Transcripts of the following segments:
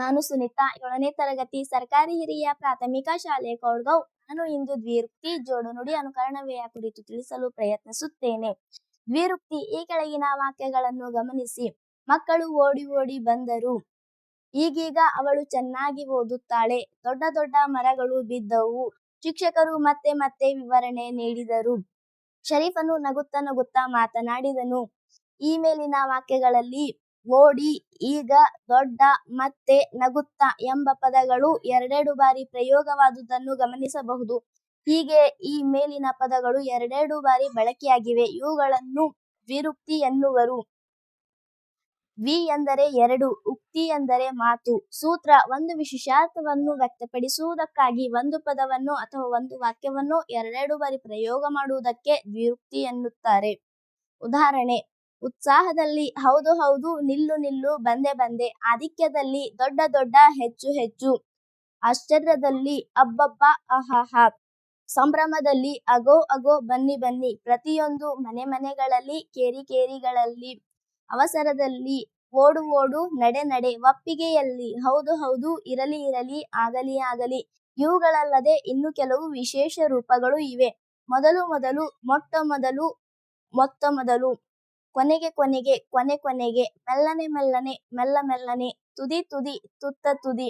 ನಾನು ಸುನಿತಾ. ಏಳನೇ ತರಗತಿ ಸರ್ಕಾರಿ ಹಿರಿಯ ಪ್ರಾಥಮಿಕ ಶಾಲೆ ಕೋಡ್ಗೌ. ನಾನು ಇಂದು ದ್ವಿರುಕ್ತಿ ಜೋಡುನುಡಿ ಅನುಕರಣವೆಯ ಕುರಿತು ತಿಳಿಸಲು ಪ್ರಯತ್ನಿಸುತ್ತೇನೆ. ದ್ವಿರುಕ್ತಿ ಈ ಕೆಳಗಿನ ವಾಕ್ಯಗಳನ್ನು ಗಮನಿಸಿ. ಮಕ್ಕಳು ಓಡಿ ಓಡಿ ಬಂದರು. ಈಗೀಗ ಅವಳು ಚೆನ್ನಾಗಿ ಓದುತ್ತಾಳೆ. ದೊಡ್ಡ ದೊಡ್ಡ ಮರಗಳು ಬಿದ್ದವು. ಶಿಕ್ಷಕರು ಮತ್ತೆ ಮತ್ತೆ ವಿವರಣೆ ನೀಡಿದರು. ಶರೀಫನು ನಗುತ್ತಾ ನಗುತ್ತಾ ಮಾತನಾಡಿದನು. ಈ ಮೇಲಿನ ವಾಕ್ಯಗಳಲ್ಲಿ ಓಡಿ ಈಗ ದೊಡ್ಡ ಮತ್ತೆ ನಗುತ್ತ ಎಂಬ ಪದಗಳು ಎರಡೆರಡು ಬಾರಿ ಪ್ರಯೋಗವಾದುದನ್ನು ಗಮನಿಸಬಹುದು. ಹೀಗೆ ಈ ಮೇಲಿನ ಪದಗಳು ಎರಡೆರಡು ಬಾರಿ ಬಳಕೆಯಾಗಿವೆ. ಇವುಗಳನ್ನು ವಿರುಕ್ತಿ ಎನ್ನುವರು. ವಿ ಎಂದರೆ ಎರಡು, ಉಕ್ತಿ ಎಂದರೆ ಮಾತು. ಸೂತ್ರ ಒಂದು ವಿಶೇಷಾರ್ಥವನ್ನು ವ್ಯಕ್ತಪಡಿಸುವುದಕ್ಕಾಗಿ ಒಂದು ಪದವನ್ನು ಅಥವಾ ಒಂದು ವಾಕ್ಯವನ್ನು ಎರಡೆರಡು ಬಾರಿ ಪ್ರಯೋಗ ಮಾಡುವುದಕ್ಕೆ ವಿರುಕ್ತಿ ಎನ್ನುತ್ತಾರೆ. ಉದಾಹರಣೆ ಉತ್ಸಾಹದಲ್ಲಿ ಹೌದು ಹೌದು ನಿಲ್ಲು ನಿಲ್ಲು ಬಂದೆ ಬಂದೆ ಆಧಿಕ್ಯದಲ್ಲಿ ದೊಡ್ಡ ದೊಡ್ಡ ಹೆಚ್ಚು ಹೆಚ್ಚು. ಆಶ್ಚರ್ಯದಲ್ಲಿ ಅಬ್ಬಬ್ಬ ಅಹಹ. ಸಂಭ್ರಮದಲ್ಲಿ ಅಗೋ ಅಗೋ ಬನ್ನಿ ಬನ್ನಿ ಪ್ರತಿಯೊಂದು ಮನೆ ಮನೆಗಳಲ್ಲಿ ಕೇರಿ ಕೇರಿಗಳಲ್ಲಿ. ಅವಸರದಲ್ಲಿ ಓಡು ಓಡು ನಡೆ ನಡೆ ಒಪ್ಪಿಗೆಯಲ್ಲಿ ಹೌದು ಹೌದು ಇರಲಿ ಇರಲಿ ಆಗಲಿ ಆಗಲಿ ಇವುಗಳಲ್ಲದೆ ಇನ್ನು ಕೆಲವು ವಿಶೇಷ ರೂಪಗಳು ಇವೆ. ಮೊದಲು ಮೊದಲು ಮೊಟ್ಟ ಮೊದಲು ಮೊತ್ತ ಮೊದಲು ಕೊನೆಗೆ ಕೊನೆಗೆ, ಕೊನೆ ಕೊನೆಗೆ, ಮೆಲ್ಲನೆ ಮೆಲ್ಲನೆ, ಮೆಲ್ಲ ಮೆಲ್ಲನೆ, ತುದಿ ತುದಿ, ತುತ್ತ ತುದಿ.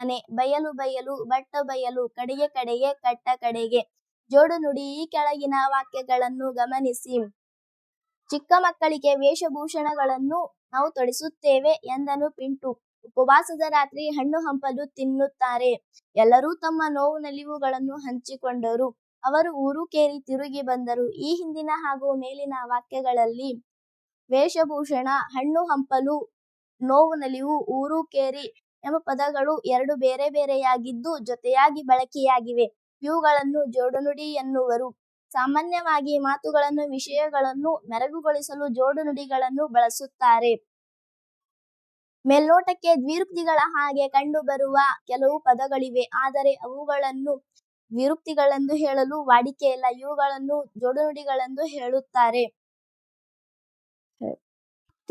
ಮನೆ, ಬಯಲು ಬಯಲು, ಬಟ್ಟ ಬಯಲು, ಕಡೆಗೆ ಕಡೆಗೆ, ಕಟ್ಟ ಕಡೆಗೆ. ಜೋಡು ನುಡಿ ಈ ಕೆಳಗಿನ ವಾಕ್ಯಗಳನ್ನು ಗಮನಿಸಿ. ಚಿಕ್ಕ ಮಕ್ಕಳಿಗೆ ವೇಷಭೂಷಣಗಳನ್ನು ನಾವು ತೊಡಿಸುತ್ತೇವೆ ಎಂದನು ಪಿಂಟು. ಉಪವಾಸದ ರಾತ್ರಿ ಹಣ್ಣು ಹಂಪಲು ತಿನ್ನುತ್ತಾರೆ. ಎಲ್ಲರೂ ತಮ್ಮ ನೋವು ನಲಿವುಗಳನ್ನು ಹಂಚಿಕೊಂಡರು. ಅವರು ಊರು ಕೇರಿ ತಿರುಗಿ ಬಂದರು. ಈ ಹಿಂದಿನ ಹಾಗೂ ಮೇಲಿನ ವಾಕ್ಯಗಳಲ್ಲಿ ವೇಷಭೂಷಣ, ಹಣ್ಣು ಹಂಪಲು, ನೋವು ನಲಿವು, ಊರು ಕೇರಿ ಎಂಬ ಪದಗಳು ಎರಡು ಬೇರೆ ಬೇರೆಯಾಗಿದ್ದು ಜೊತೆಯಾಗಿ ಬಳಕೆಯಾಗಿವೆ. ಇವುಗಳನ್ನು ಜೋಡುನುಡಿ ಎನ್ನುವರು ಸಾಮಾನ್ಯವಾಗಿ ಮಾತುಗಳನ್ನು, ವಿಷಯಗಳನ್ನು ಮೆರಗುಗೊಳಿಸಲು ಜೋಡುನುಡಿಗಳನ್ನು ಬಳಸುತ್ತಾರೆ. ಮೇಲ್ನೋಟಕ್ಕೆ ದ್ವಿರುಕ್ತಿಗಳ ಹಾಗೆ ಕಂಡುಬರುವ ಕೆಲವು ಪದಗಳಿವೆ. ಆದರೆ ಅವುಗಳನ್ನು ದ್ವಿರುಕ್ತಿಗಳೆಂದು ಹೇಳಲು ವಾಡಿಕೆ ಇಲ್ಲ ಇವುಗಳನ್ನು ಜೋಡುನುಡಿಗಳೆಂದು ಹೇಳುತ್ತಾರೆ.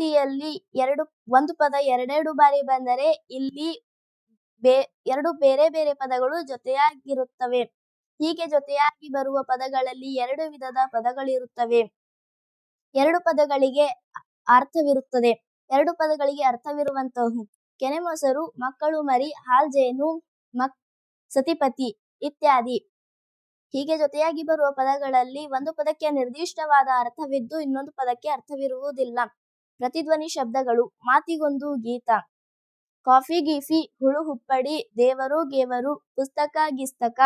ಯುಕ್ತಿಯಲ್ಲಿ ಎರಡು, ಒಂದು ಪದ ಎರಡೆರಡು ಬಾರಿ ಬಂದರೆ ಇಲ್ಲಿ ಬೇ, ಎರಡು ಬೇರೆ ಬೇರೆ ಪದಗಳು ಜೊತೆಯಾಗಿರುತ್ತವೆ. ಹೀಗೆ ಜೊತೆಯಾಗಿ ಬರುವ ಪದಗಳಲ್ಲಿ ಎರಡು ವಿಧದ ಪದಗಳಿರುತ್ತವೆ. ಎರಡು ಪದಗಳಿಗೆ ಅರ್ಥವಿರುತ್ತದೆ. ಎರಡು ಪದಗಳಿಗೆ ಅರ್ಥವಿರುವಂತಹವು ಕೆನೆ ಮೊಸರು ಮಕ್ಕಳು ಮರಿ ಹಾಲ್ಜೇನು ಮಕ್, ಸತಿಪತಿ ಇತ್ಯಾದಿ. ಹೀಗೆ ಜೊತೆಯಾಗಿ ಬರುವ ಪದಗಳಲ್ಲಿ ಒಂದು ಪದಕ್ಕೆ ನಿರ್ದಿಷ್ಟವಾದ ಅರ್ಥವಿದ್ದು ಇನ್ನೊಂದು ಪದಕ್ಕೆ ಅರ್ಥವಿರುವುದಿಲ್ಲ. ಪ್ರತಿಧ್ವನಿ ಶಬ್ದಗಳು, ಮಾತಿಗೊಂದು ಗೀತ, ಕಾಫಿ ಗೀಫಿ, ಹುಳು ಹುಪ್ಪಡಿ, ದೇವರು ಗೇವರು, ಪುಸ್ತಕ ಗಿಸ್ತಕ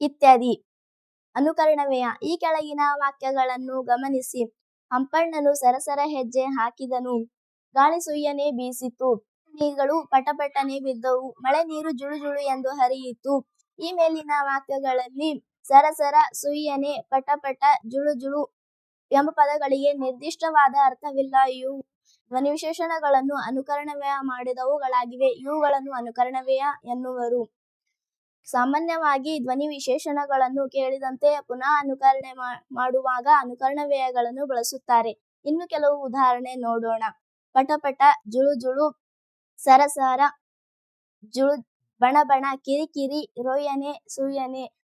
ಇತ್ಯಾದಿ. ಅನುಕರಣವೆಯ, ಈ ಕೆಳಗಿನ ವಾಕ್ಯಗಳನ್ನು ಗಮನಿಸಿ. ಹಂಪಣ್ಣನು ಸರಸರ ಹೆಜ್ಜೆ ಹಾಕಿದನು. ಗಾಳಿ ಸುಯ್ಯನೆ ಬೀಸಿತು. ನೀಗಳು ಪಟಪಟನೆ ಬಿದ್ದವು. ಮಳೆ ನೀರು ಜುಳು ಜುಳು ಎಂದು ಹರಿಯಿತು. ಈ ಮೇಲಿನ ವಾಕ್ಯಗಳಲ್ಲಿ ಸರಸರ ಸುಯ್ಯನೆ, ಪಟಪಟ, ಜುಳು ಜುಳು ಎಂಬ ಪದಗಳಿಗೆ ನಿರ್ದಿಷ್ಟವಾದ ಅರ್ಥವಿಲ್ಲ. ಇವು ಧ್ವನಿ ವಿಶೇಷಣಗಳನ್ನು ಅನುಕರಣವ್ಯಯ ಮಾಡಿದವುಗಳಾಗಿವೆ. ಇವುಗಳನ್ನು ಅನುಕರಣವ್ಯಯ ಎನ್ನುವರು. ಸಾಮಾನ್ಯವಾಗಿ ಧ್ವನಿ ವಿಶೇಷಣಗಳನ್ನು ಕೇಳಿದಂತೆ ಪುನಃ ಅನುಕರಣೆ ಮಾಡುವಾಗ ಅನುಕರಣವ್ಯಯಗಳನ್ನು ಬಳಸುತ್ತಾರೆ. ಇನ್ನು ಕೆಲವು ಉದಾಹರಣೆ ನೋಡೋಣ. ಪಟಪಟ ಜುಳು ಜುಳು ಸರಸರ, ಜುಳು ಬಣ ಬಣ ಕಿರಿಕಿರಿ ರೊಯ್ಯನೆ ಸುಯ್ಯನೆ